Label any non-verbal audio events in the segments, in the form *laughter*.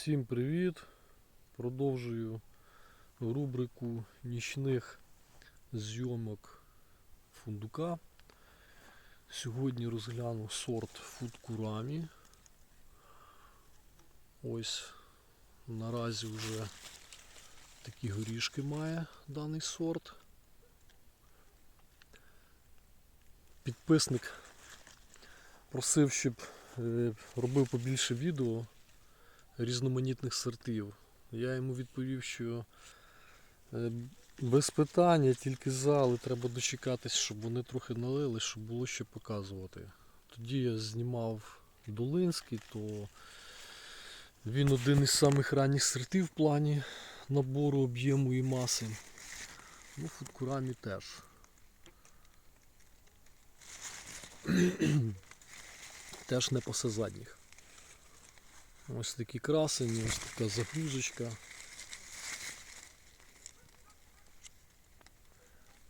Всім привіт! Продовжую рубрику нічних зйомок фундука. Сьогодні розгляну сорт фудкурамі. Ось наразі вже такі горішки має даний сорт. Підписник просив, щоб е, робив побільше відео різноманітних сортів. Я йому відповів, що е, без питання, тільки за, але треба дочекатись, щоб вони трохи налили, щоб було що показувати. Тоді я знімав Долинський, то він один із самих ранніх сортів в плані набору об'єму і маси. Ну, фудкурамі теж. теж не пасе задніх. Ось такі красені, ось така загрузочка.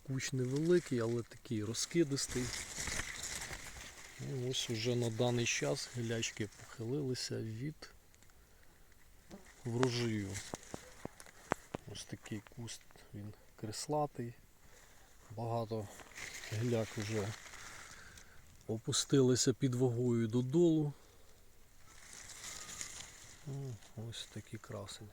Кущ невеликий, але такий розкидистий. І ось уже на даний час гілячки похилилися від врожаю. Ось такий куст, він креслатий. Багато гіляк вже опустилися під вагою додолу. Ось такі красені.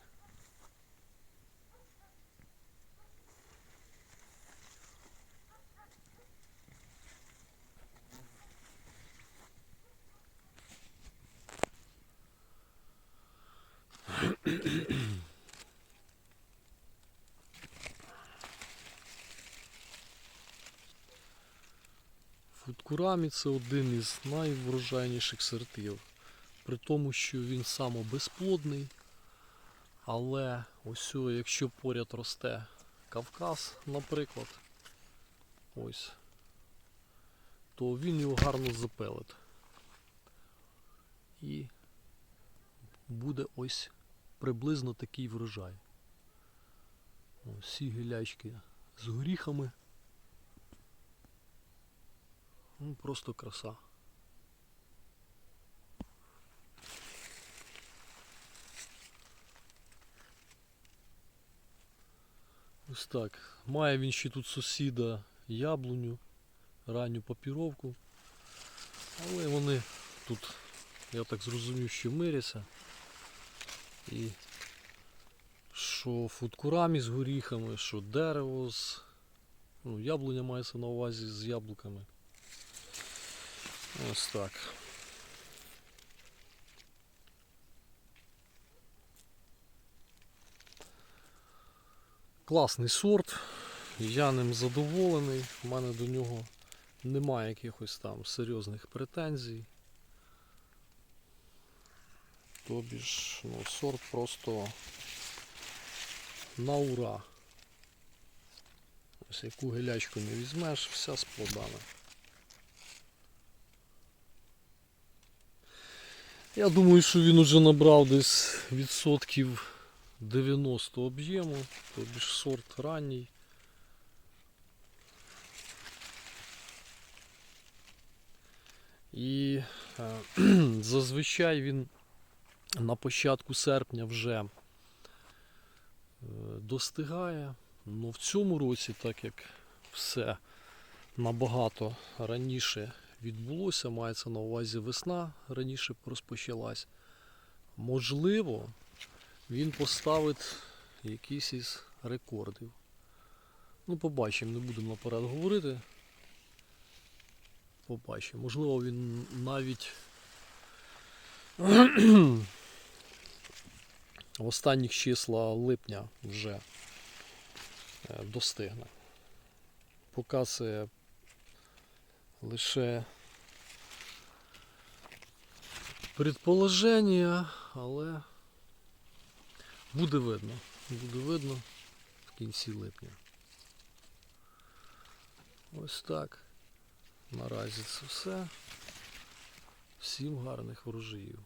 Фудкурамі це один із найврожайніших сортів при тому, що він самобезплодний. Але ось якщо поряд росте Кавказ, наприклад, ось, то він його гарно запелить. І буде ось приблизно такий врожай. Ось Всі гілячки з горіхами. Ну, просто краса. Ось так. Має він ще тут сусіда яблуню, ранню папіровку. Але вони тут, я так зрозумів, що миряться. І що фудкурамі з горіхами, що дерево з. Ну, яблуня мається на увазі з яблуками. Ось так. Класний сорт, я ним задоволений, в мене до нього немає якихось там серйозних претензій. Тобі ж ну, сорт просто на ура. Ось яку гелячку не візьмеш, вся з плодами. Я думаю, що він уже набрав десь відсотків 90 об'єму, тобі ж сорт ранній. І е, *clears throat* зазвичай він на початку серпня вже е, достигає. Ну в цьому році, так як все набагато раніше відбулося, мається на увазі весна раніше розпочалась. Можливо, він поставить якийсь із рекордів. Ну, побачимо, не будемо наперед говорити. Побачимо. Можливо, він навіть в останніх числа липня вже е, достигне. Поки це лише предположення, але буде видно. Буде видно в кінці липня. Ось так. Наразі це все. Всім гарних врожаїв.